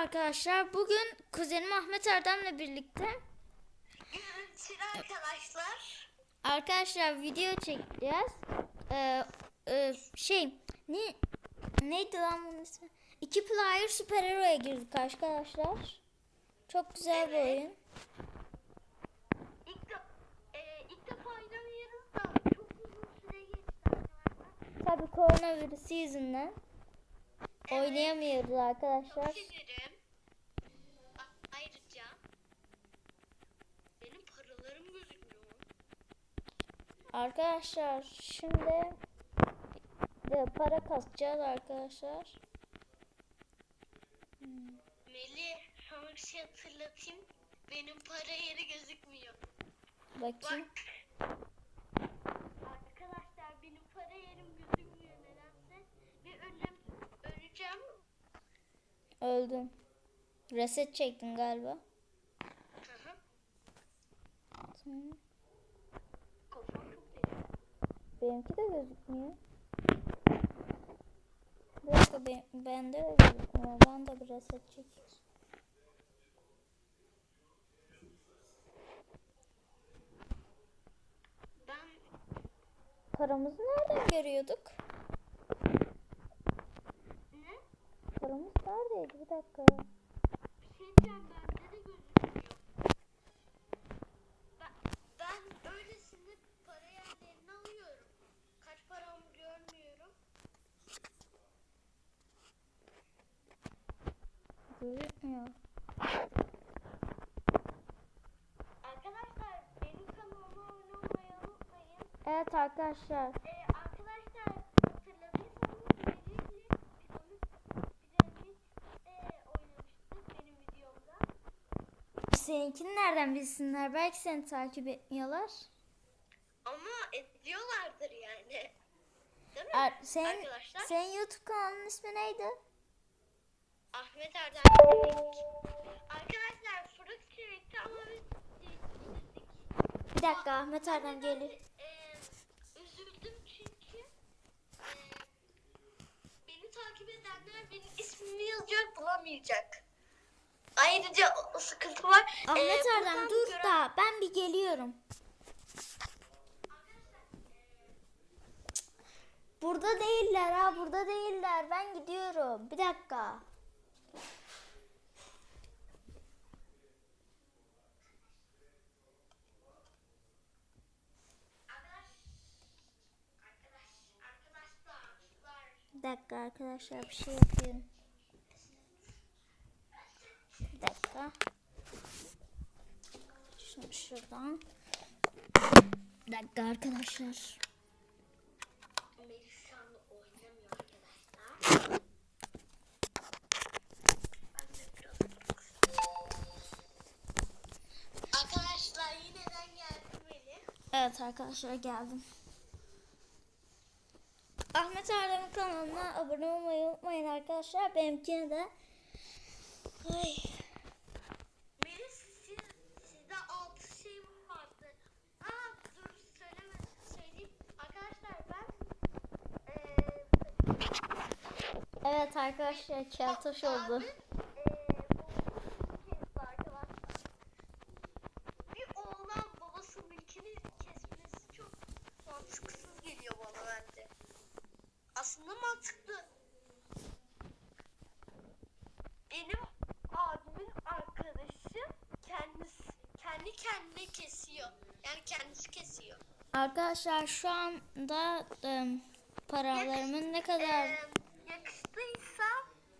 arkadaşlar. Bugün kuzenim Ahmet Erdem'le birlikte Görüntülü arkadaşlar. arkadaşlar video çekeceğiz. Ee, e, şey ne neydi lan bunun ismi? İki player süper hero'ya girdik arkadaşlar. Çok güzel bir oyun. İlk, de, e, ilk defa oynamıyoruz da çok uzun süre geçti arkadaşlar. Tabi koronavirüsü yüzünden oynayamıyoruz arkadaşlar. A- Ayrıca benim paralarım gözükmüyor. Arkadaşlar şimdi de para kasacağız arkadaşlar. Meli sana bir şey hatırlatayım. Benim para yeri gözükmüyor. Bakayım. Bak. Öldüm. Reset çektin galiba. Hı. Benimki de gözükmüyor. Bir dakika ben, bende de gözükmüyor. Ben de bir reset çekeyim. Paramızı nereden görüyorduk? ne? Neredeydi? Bir dakika. Bir şey diyeceğim bende de gözükmüyor. Ben, ben öylesine para yerlerini alıyorum. Kaç param görmüyorum. Gözükmüyor. Arkadaşlar benim kanalıma abone olmayı unutmayın. Evet arkadaşlar Seninkini nereden bilsinler? Belki seni takip etmiyorlar. Ama ediyorlardır yani. Değil mi? Er, senin, Arkadaşlar senin YouTube kanalının ismi neydi? Ahmet Erdem Çevik. Arkadaşlar Fırık Çevik'te ama biz değiştirdik. Bir dakika Ahmet Erdem geliyor. Ee, üzüldüm çünkü e, beni takip edenler benim ismimi yazacak bulamayacak. Ayrıca o sıkıntı var. Ahmet Ee, Erdem dur gören- da ben bir geliyorum. Burada değiller ha burada değiller. Ben gidiyorum. Bir dakika. Bir dakika arkadaşlar bir şey yapıyorum. Bir dakika. Şunu şuradan. Bir dakika arkadaşlar. Arkadaşlar. Ben de biraz Arkadaşlar yineden geldi Melih. Evet arkadaşlar geldim. Ahmet Erdem'in kanalına abone olmayı unutmayın arkadaşlar. Benimkine de. Ay. Melih siz, sizde altı şey vardı. Aa dur söylemedim. Söyleyeyim. Arkadaşlar ben eee Evet arkadaşlar keltoş oldu. Bence. Aslında mantıklı. Benim abimin arkadaşı kendisi kendi kendine kesiyor. Yani kendisi kesiyor. Arkadaşlar şu anda ım, paralarımın ne kadar Eee, yakıştıysa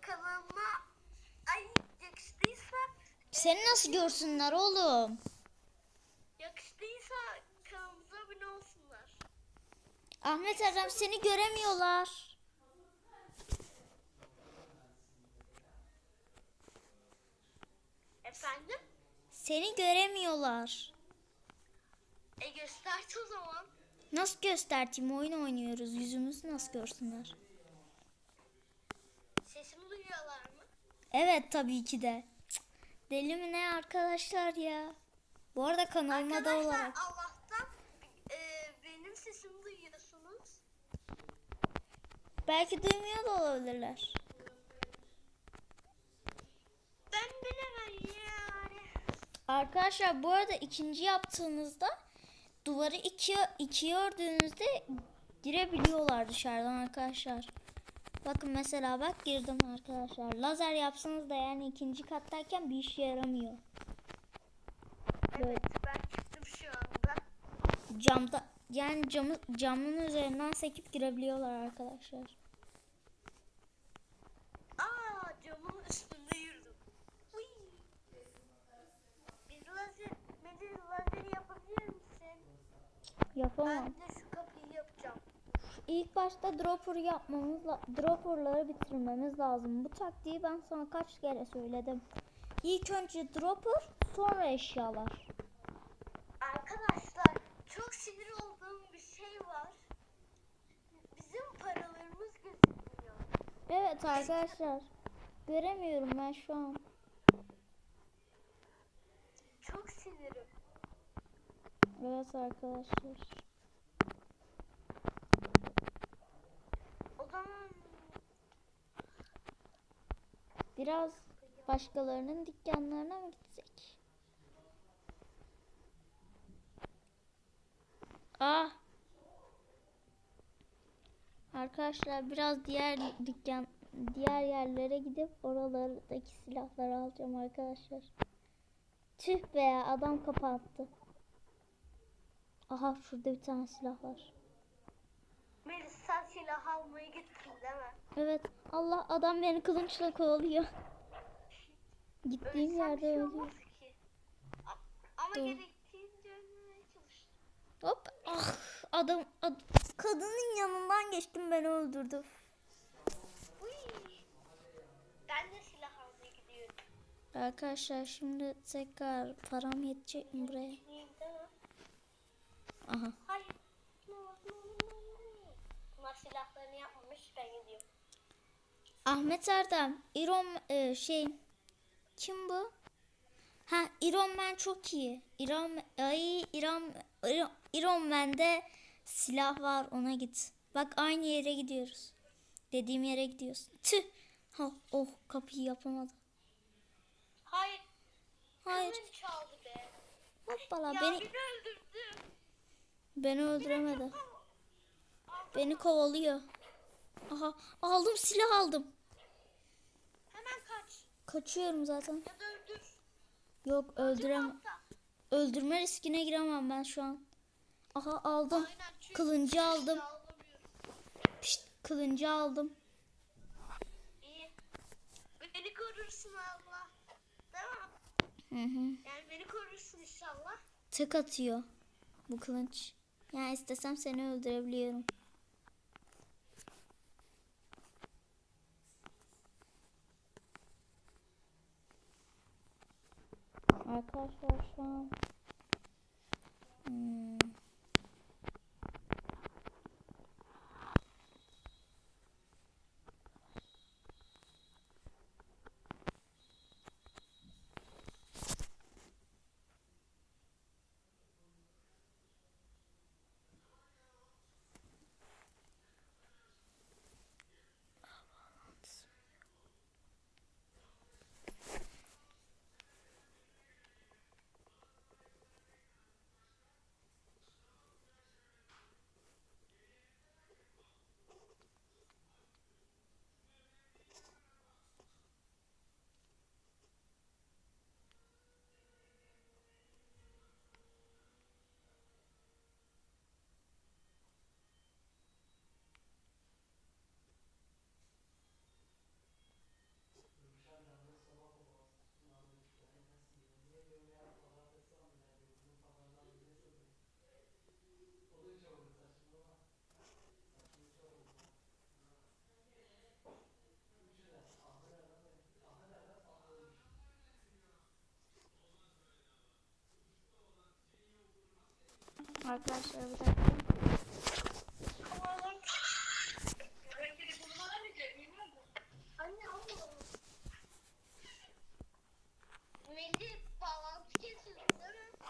kanalıma ay yakıştıysa seni nasıl görsünler oğlum? yakıştıysa kanalımıza abone olsunlar. Ahmet Erdem seni göremiyorlar. Efendim? Seni göremiyorlar. E göstert o zaman. Nasıl göstereyim? Oyun oynuyoruz. Yüzümüzü nasıl görsünler? Sesimi duyuyorlar mı? Evet tabii ki de. Deli mi ne arkadaşlar ya? Bu arada kanalıma arkadaşlar, da olarak. Allah'tan e, benim sesimi duyuyorsunuz. Belki duymuyor da olabilirler. Ben bilemem yani. Arkadaşlar bu arada ikinci yaptığınızda duvarı ikiye, ikiye ördüğünüzde girebiliyorlar dışarıdan arkadaşlar. Bakın mesela bak girdim arkadaşlar. Lazer yapsanız da yani ikinci kattayken bir işe yaramıyor. Evet ben çıktım şu anda. Camda yani camı, camın üzerinden sekip girebiliyorlar arkadaşlar. Aa camın üstünde yürüdüm. Uy. Biz lazer, lazeri yapabilir misin? Yapamam. Ben de. İlk başta dropper yapmamız la- dropperları bitirmemiz lazım. Bu taktiği ben sana kaç kere söyledim. İlk önce dropper sonra eşyalar. Arkadaşlar çok sinir olduğum bir şey var. Bizim paralarımız gözükmüyor. Evet arkadaşlar. Göremiyorum ben şu an. Çok sinirim. Evet arkadaşlar. O zaman Biraz başkalarının dükkanlarına mı gitsek? Ah. Arkadaşlar biraz diğer dükkan diğer yerlere gidip oralardaki silahları alacağım arkadaşlar. Tüh be adam kapattı. Aha şurada bir tane silah var. Melis sen silah almaya gittin değil mi? Evet Allah adam beni kılınçla kovalıyor. Gittiğim Ölsem yerde şey ölüyor. Ama Dur. gerektiğince çalış. Hop. Ah, adam, ad- kadının yanından geçtim beni öldürdü. Uy. Ben de silah almaya gidiyorum. Arkadaşlar şimdi tekrar param yetecek mi buraya? Aha. Hayır. Silahlarını yapmamış ben gidiyorum. Ahmet Erdem, Iron e, şey kim bu? Ha Iron Man çok iyi. Iron ay Iron Iron, Iron Man'de silah var ona git. Bak aynı yere gidiyoruz. Dediğim yere gidiyoruz. Tüh. Ha, oh kapıyı yapamadım. Hayır. Hayır. Kılıç çaldı be. Hoppala ya beni beni öldürdü. beni öldüremedi. Beni kovalıyor. Aha aldım silah aldım. Hemen kaç. Kaçıyorum zaten. Ya da öldür. Yok öldürem öldürme riskine giremem ben şu an. Aha aldım. Aynen Kılıncı aldım. silah alamıyorum. Pişt, kılıncı aldım. İyi. Beni korursun Allah. Tamam. Hı hı. Yani beni korursun inşallah. Tek atıyor bu kılıç. Yani istesem seni öldürebiliyorum. Arkadaşlar şu an Arkadaşlar bir dakika.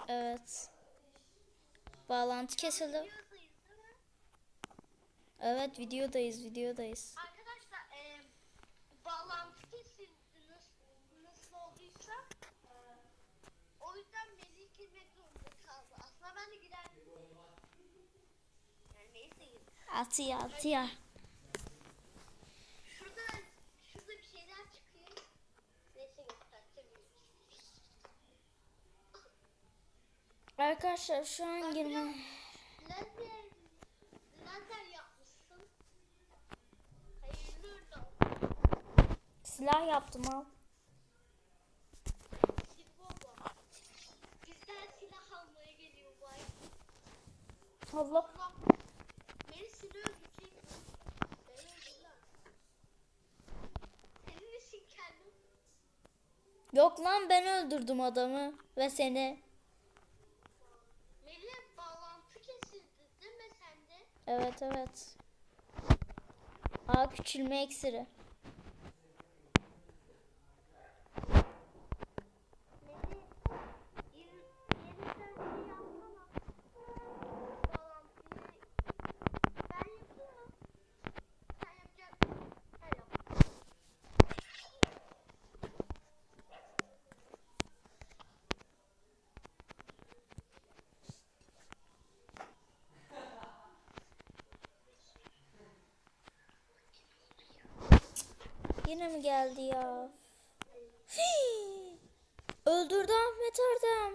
Evet. Bağlantı kesildi. Evet videodayız videodayız. Arkadaşlar e, bağlantı kesildi nasıl, nasıl olduysa. O yüzden Neyse git. Atıyor atıyor. Şurada, şurada bir şeyler çıkıyor. Neyse git. Takdir Arkadaşlar şu an girme. Lazer, lazer yapmışsın. Hayırlı uğurlu olsun. Silah yaptım al. Silvoba. Bizden silah almaya geliyor vay. Allah. Allah. Beni silah öldürecek. Beni öldür lan. Senin için kendim. Yok lan ben öldürdüm adamı ve seni. Melih bağlantı kesildi değil mi sende? Evet evet. A küçülme eksiri. Melih yeni, yeniden şey yapsana. Bağlantıyı ben yapayım mı? Sen yapacaksın. Sen yap. Yine mi geldi ya? Hii! Öldürdü Ahmet Erdem.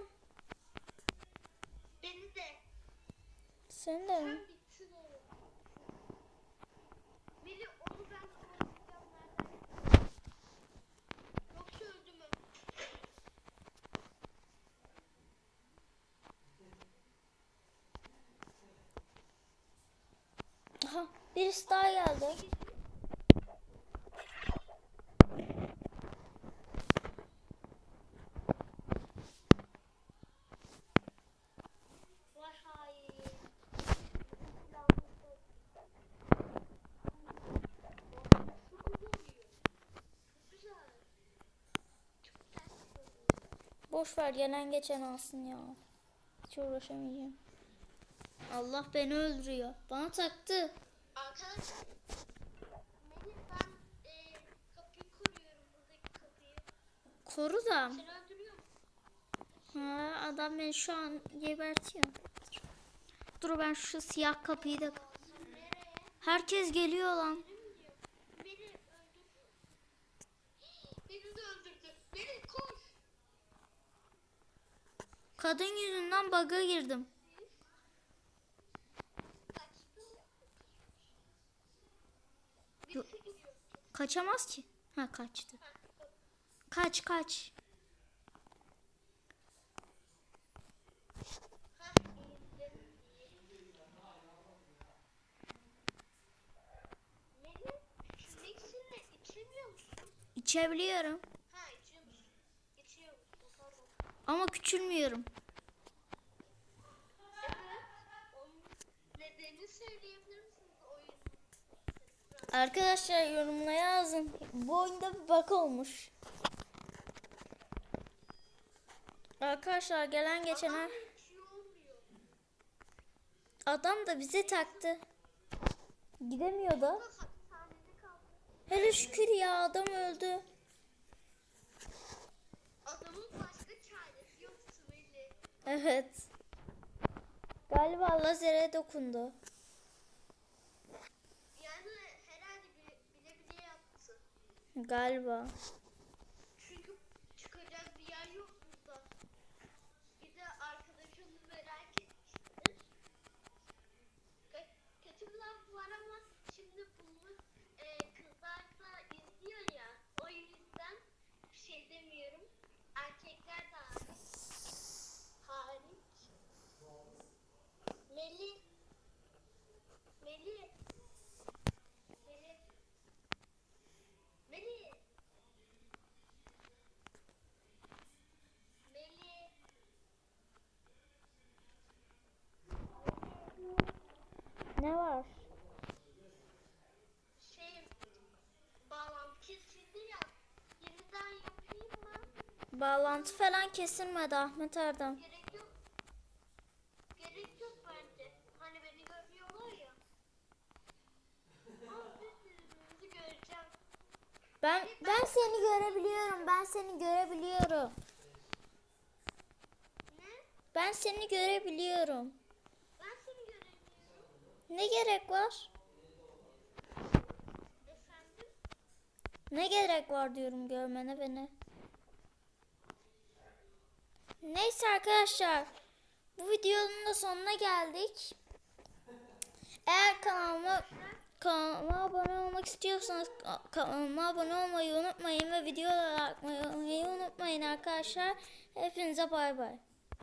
Beni de. Sen de mi? Aha, birisi daha geldi. Boş ver gelen geçen alsın ya. Hiç uğraşamayacağım. Allah beni öldürüyor. Bana taktı. Arkadaşlar ben e, kapıyı koruyorum buradaki kapıyı. Koru da. Ha, adam beni şu an gebertiyor. Dur ben şu siyah kapıyı da... Herkes geliyor lan. Beni mi diyor? Beni öldürdü. Beni de öldürdü. Beni koş. Kadın yüzünden bug'a girdim. Kaçamaz ki. Ha kaçtı. Kaç kaç. İçebiliyorum. Ha. Ama küçülmüyorum. Arkadaşlar yorumlara yazın. Bu oyunda bir bug olmuş. Arkadaşlar gelen geçen her- Hiç iyi olmuyor. adam da bize taktı. Bak hapishanede kaldı. Hele şükür ya adam öldü. Adamın başka çaresi yok Sivri. Evet. Galiba lazere dokundu. Galiba. Çünkü çıkacak bir yer yok burada. Bir de arkadaşını merak etmiştir. Kö- Kötü bir laf var ama şimdi bunu e, kızlar da izliyor ya. O yüzden bir şey demiyorum. Erkekler de hariç. Hariç. Melih. Ne var? Şey bağlantı kesildi ya. Yeniden yapayım mı? Bağlantı falan kesilmedi Ahmet Erdem. Gerek yok. Gerek yok bence. Hani beni görüyorlar ya. Ama göreceğim. Ben ben seni görebiliyorum. Ben seni görebiliyorum. Ne? Ben seni görebiliyorum. Ne gerek var? Ne gerek var diyorum görmene beni. Neyse arkadaşlar. Bu videonun da sonuna geldik. Eğer kanalıma kanalıma abone olmak istiyorsanız ka- kanalıma abone olmayı unutmayın ve videoları atmayı unutmayın arkadaşlar. Hepinize bay bay.